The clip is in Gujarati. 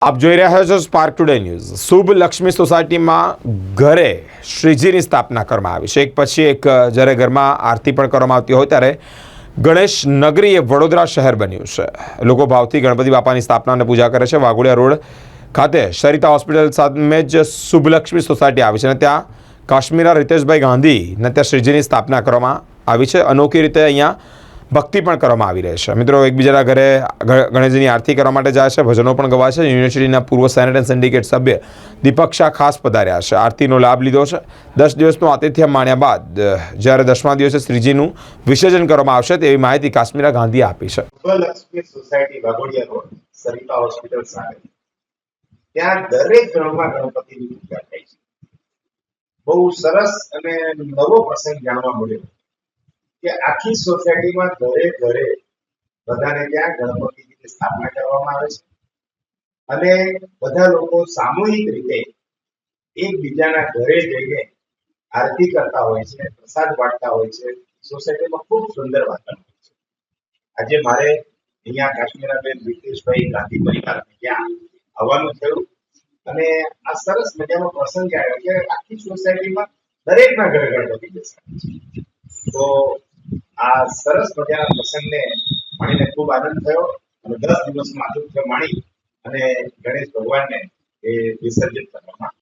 આપ જોઈ રહ્યા છો Spark Today News Shubh Laxmi સોસાયટીમાં ઘરે શ્રીજીની સ્થાપના કરવામાં આવી છે. એક પછી એક જ્યારે ઘરમાં આરતી પણ કરવામાં આવતી હોય ત્યારે ગણેશ નગરી એ વડોદરા શહેર બન્યું છે. લોકો ભાવથી ગણપતિ બાપાની સ્થાપના પૂજા કરે છે. વાઘોડિયા રોડ ખાતે સરિતા હોસ્પિટલ સામે જ શુભલક્ષ્મી સોસાયટી આવી છે અને ત્યાં કાશ્મીરા રીતેશભાઈ ગાંધી ને ત્યાં શ્રીજીની સ્થાપના કરવામાં આવી છે. અનોખી રીતે અહીંયા ભક્તિ પણ કરવામાં આવી રહી છે. મિત્રો, એકબીજાના ઘરે ગણેશજીની આરતી કરવા માટે જાય છે, ભજનો પણ ગવાય છે. યુનિવર્સિટીના પૂર્વ સેનેટ એન્ડ સિન્ડિકેટ સભ્ય દીપક શાહ ખાસ પધાર્યા છે. આરતીનો લાભ લીધો છે. દસ દિવસનું આતિથ્ય માણ્યા બાદ જ્યારે દસમા દિવસે શ્રીજીનું વિસર્જન કરવામાં આવશે, તેવી માહિતી કાશ્મીરા ગાંધીએ આપી છે. ત્યાં દરેક ઘરમાં ગણપતિની પૂજા થાય છે. બહુ સરસ અને નવો પ્રસંગ જાણવા મળ્યો. કે આખી સોસાયટીમાં ઘરે ઘરે બધાને ત્યાં ગણપતિની સ્થાપના કરવામાં આવે છે. અને બધા લોકો સામૂહિક રીતે એકબીજાના ઘરે જઈને આરતી કરતા હોય છે, પ્રસાદ વાટતા હોય છે. સોસાયટીમાં ખૂબ સુંદર વાતાવરણ હોય છે. આજે મારે અહીંયા કાશ્મીરાબેન વિકેશભાઈ ગાંધી પરિવાર ત્યાં આવવાનું થયું અને આ સરસ મજાનો પ્રસંગ આવ્યો કે આખી સોસાયટીમાં દરેકના ઘરે ગણપતિ બેસાડે છે. તો આ સરસ મજાના પ્રસંગને માણીને ખૂબ આનંદ થયો. અને દસ દિવસમાં આતિથ્ય માણી અને ગણેશ ભગવાનને એ વિસર્જિત કરવામાં